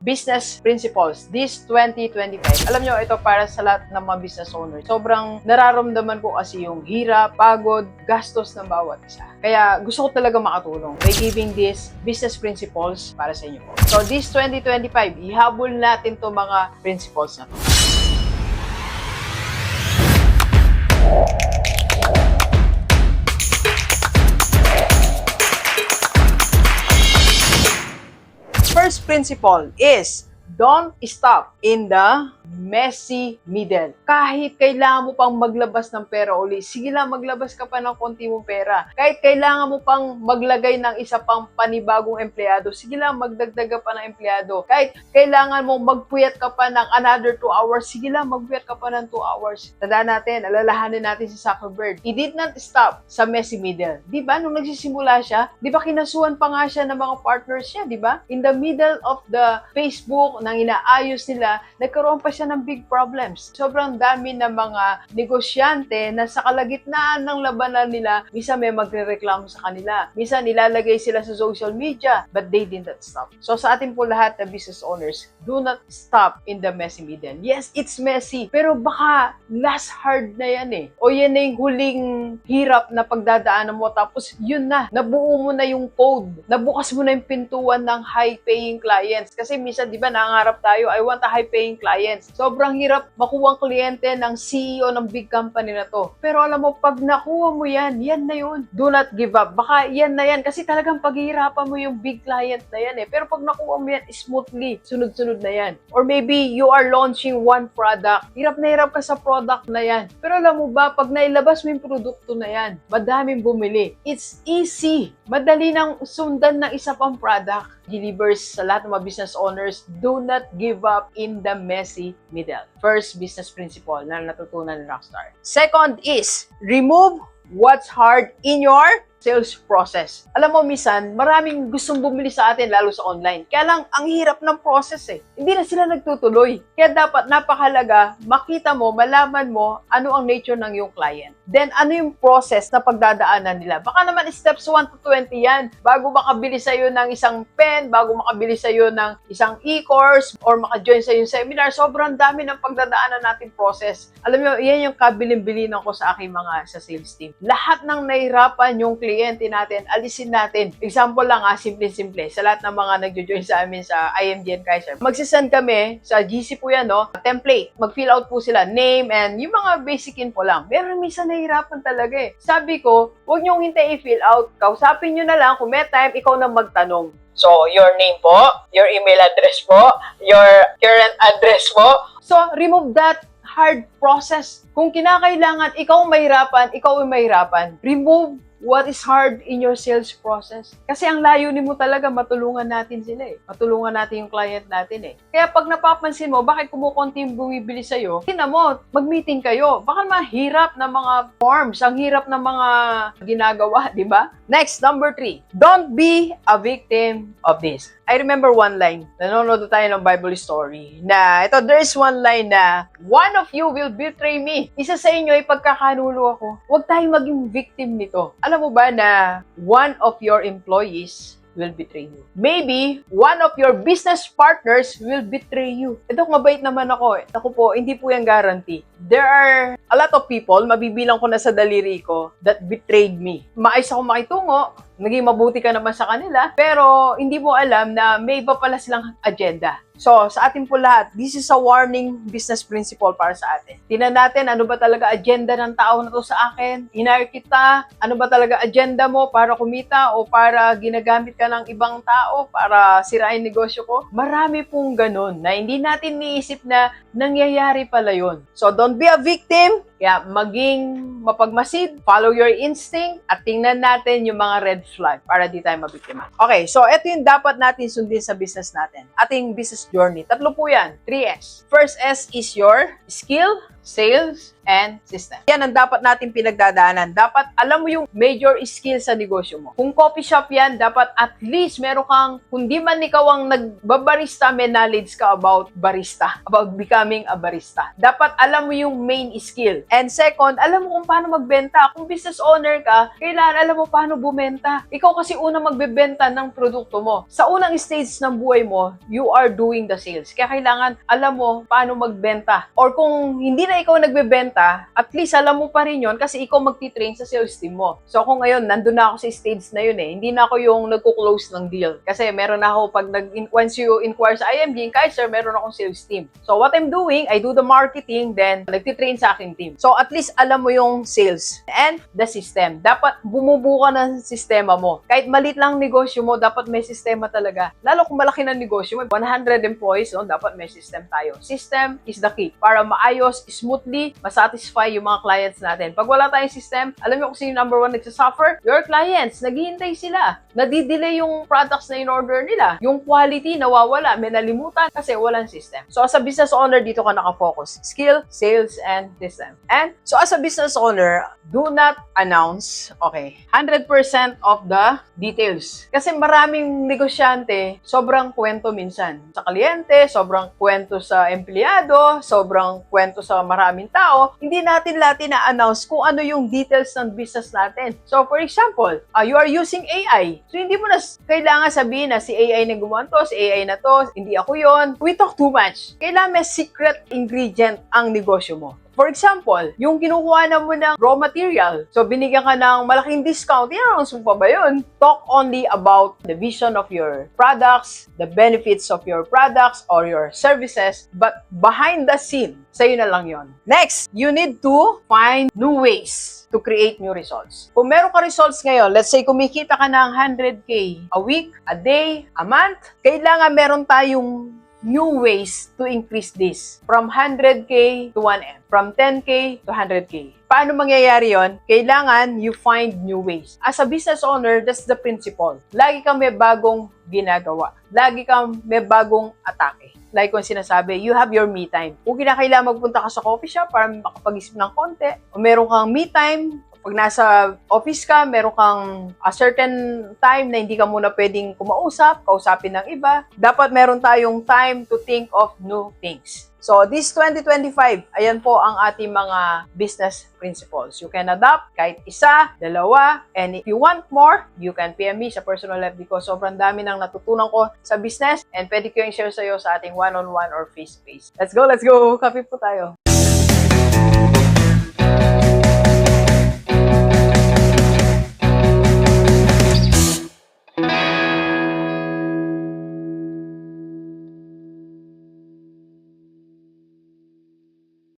business principles this 2025. Alam nyo, ito para sa lahat ng mga business owners. Sobrang nararamdaman ko kasi yung hirap, pagod, gastos ng bawat isa. Kaya gusto ko talaga makatulong by giving these business principles para sa inyo. So this 2025, ihabol natin to mga principles na to. Principle is don't stop in the messy middle. Kahit kailangan mo pang maglabas ng pera uli, sige lang maglabas ka pa ng konti mong pera. Kahit kailangan mo pang maglagay ng isa pang panibagong empleyado, sige lang magdagdag ka pa ng empleyado. Kahit kailangan mo magpuyat ka pa ng another 2 hours, sige lang magpuyat ka pa ng 2 hours. Tandaan natin, alalahanin natin si Zuckerberg. He did not stop sa messy middle. Di ba? Nung nagsisimula siya, di ba kinasuhan pa nga siya ng mga partners niya, di ba? In the middle of the Facebook, nang inaayos nila, nagkaroon pa siya ng big problems. Sobrang dami ng mga negosyante na sa kalagitnaan ng labanan nila, misa may magre-reklamo sa kanila. Misa nilalagay sila sa social media, but they did not stop. So sa atin po lahat na business owners, do not stop in the messy middle. Yes, it's messy, pero baka last hard na yan eh. O yan na yung huling hirap na pagdadaanan mo, tapos yun na, nabuo mo na yung code, nabukas mo na yung pintuan ng high-paying clients. Kasi minsan, di ba, nangarap tayo, I want a high-paying clients. Sobrang hirap makuha ang kliyente ng CEO ng big company na to. Pero alam mo, pag nakuha mo yan, yan na yun. Do not give up. Baka yan na yan. Kasi talagang paghihirapan mo yung big client na yan eh. Pero pag nakuha mo yan smoothly, sunod-sunod na yan. Or maybe you are launching one product. Hirap na hirap ka sa product na yan. Pero alam mo ba, pag nailabas mo yung produkto na yan, madaming bumili. It's easy. Madali nang sundan ng isa pang product. Delivers sa lahat ng mga business owners, do not give up in the messy middle. First business principle na natutunan ni Rockstar. Second is, remove what's hard in your sales process. Alam mo, misan, maraming gustong bumili sa atin, lalo sa online. Kaya lang, ang hirap ng process eh. Hindi na sila nagtutuloy. Kaya dapat napakalaga, makita mo, malaman mo, ano ang nature ng iyong client. Then, ano yung process na pagdadaanan nila. Baka naman steps 1 to 20 yan. Bago makabili sa'yo ng isang pen, bago makabili sa'yo ng isang e-course, or maka-join sa yung seminar, sobrang dami ng pagdadaanan natin process. Alam mo, yan yung kabilin-bilinan ko sa aking mga sa sales team. Lahat ng nahirapan yung kliyente natin, alisin natin. Example lang ah, simple-simple. Sa lahat ng mga nagjo-join sa amin sa IMGN Kaiser, magsisend kami sa GC po yan, no? Template. Mag-fill out po sila, name and yung mga basic info lang. Pero minsan nahihirapan talaga eh. Sabi ko, huwag niyong hintay i-fill out. Kausapin niyo na lang kung may time, ikaw na magtanong. So, your name po, your email address po, your current address po. So, remove that hard process. Kung kinakailangan ikaw mahirapan, ikaw ay mahirapan. Remove what is hard in your sales process. Kasi ang layunin mo talaga, matulungan natin sila eh. Matulungan natin yung client natin eh. Kaya pag napapansin mo, bakit kumukonti yung bumibili sa'yo, tingnan mo, mag-meeting kayo. Baka mahirap na mga forms, ang hirap na mga ginagawa, di ba? Next, number three, don't be a victim of this. I remember one line, nanonood tayo ng Bible story, na ito, there is one line na, one of you will betray me. Isa sa inyo ay pagkakanulo ako. Huwag tayong maging victim nito. Alam mo ba na one of your employees will betray you. Maybe, one of your business partners will betray you. Ito, mabait naman ako. eh. Ako po, hindi po yung guarantee. There are a lot of people, mabibilang ko na sa daliri ko, that betrayed me. Maayos ako makitungo, naging mabuti ka naman sa kanila, pero hindi mo alam na may iba pala silang agenda. So, sa atin po lahat, this is a warning business principle para sa atin. Tingnan natin ano ba talaga agenda ng tao na to sa akin. Hinire kita, ano ba talaga agenda mo para kumita o para ginagamit ka ng ibang tao para sirain negosyo ko. Marami pong ganun na hindi natin niisip na nangyayari pala yon. So, don't be a victim. Kaya maging mapagmasid, follow your instinct, at tingnan natin yung mga red flag para di tayo mabiktima. Okay, so ito yung dapat natin sundin sa business natin. Ating business journey. Tatlo po yan. 3S. First S is your skill, sales, and system. Yan ang dapat natin pinagdadaanan. Dapat alam mo yung major skill sa negosyo mo. Kung coffee shop yan, dapat at least meron kang, kung man ikaw ang nagbabarista, may knowledge ka about barista, about becoming a barista. Dapat alam mo yung main skill. And second, alam mo kung paano magbenta. Kung business owner ka, kailangan alam mo paano bumenta. Ikaw kasi unang magbebenta ng produkto mo. Sa unang stage ng buhay mo, you are doing the sales. Kaya kailangan alam mo paano magbenta. Or kung hindi na ikaw nagbebenta, at least alam mo pa rin yon kasi ikaw magtitrain sa sales team mo. So kung ngayon, nandun na ako sa stage na yun eh. Hindi na ako yung nagko-close ng deal. Kasi meron na ako pag nag once you inquire sa IMG, kahit sir, meron akong sales team. So what I'm doing, I do the marketing, then nagtitrain sa aking team. So at least alam mo yung sales and the system. Dapat bumubuo ka ng sistema mo. Kahit malit lang negosyo mo, dapat may sistema talaga. Lalo kung malaki na negosyo mo, 100 employees, no, dapat may system tayo. System is the key para maayos, smoothly, masatisfy yung mga clients natin. Pag wala tayong system, alam mo kung sino number one nagsasuffer? Your clients. Naghihintay sila. Nadidelay yung products na in-order nila. Yung quality nawawala, may nalimutan kasi walang system. So as a business owner, dito ka nakafocus. Skill, sales, and system. And so as a business owner, do not announce, okay, 100% of the details. Kasi maraming negosyante, sobrang kwento minsan. Sa kliyente, sobrang kwento sa empleyado, sobrang kwento sa maraming tao. Hindi natin lahat na-announce kung ano yung details ng business natin. So for example, uh, you are using AI. So hindi mo na kailangan sabihin na si AI na gumawa to, si AI na to, hindi ako yon. We talk too much. Kailangan may secret ingredient ang negosyo mo. For example, yung kinukuha na mo ng raw material, so binigyan ka ng malaking discount, yan ang sumpa ba yun? Talk only about the vision of your products, the benefits of your products or your services, but behind the scene, sa'yo na lang yon. Next, you need to find new ways to create new results. Kung meron ka results ngayon, let's say kumikita ka ng 100k a week, a day, a month, kailangan meron tayong new ways to increase this from 100k to 1M, from 10k to 100k. Paano mangyayari yon? Kailangan you find new ways. As a business owner, that's the principle. Lagi kang may bagong ginagawa. Lagi kang may bagong atake. Like kung sinasabi, you have your me time. Kung kinakailangan magpunta ka sa coffee shop para makapag-isip ng konti, o meron kang me time, pag nasa office ka, meron kang a certain time na hindi ka muna pwedeng kumausap, kausapin ng iba. Dapat meron tayong time to think of new things. So, this 2025, ayan po ang ating mga business principles. You can adopt kahit isa, dalawa, and if you want more, you can PM me sa personal life because sobrang dami nang natutunan ko sa business and pwede ko yung share sa'yo sa ating one-on-one or face-to-face. Let's go, let's go! Kape po tayo.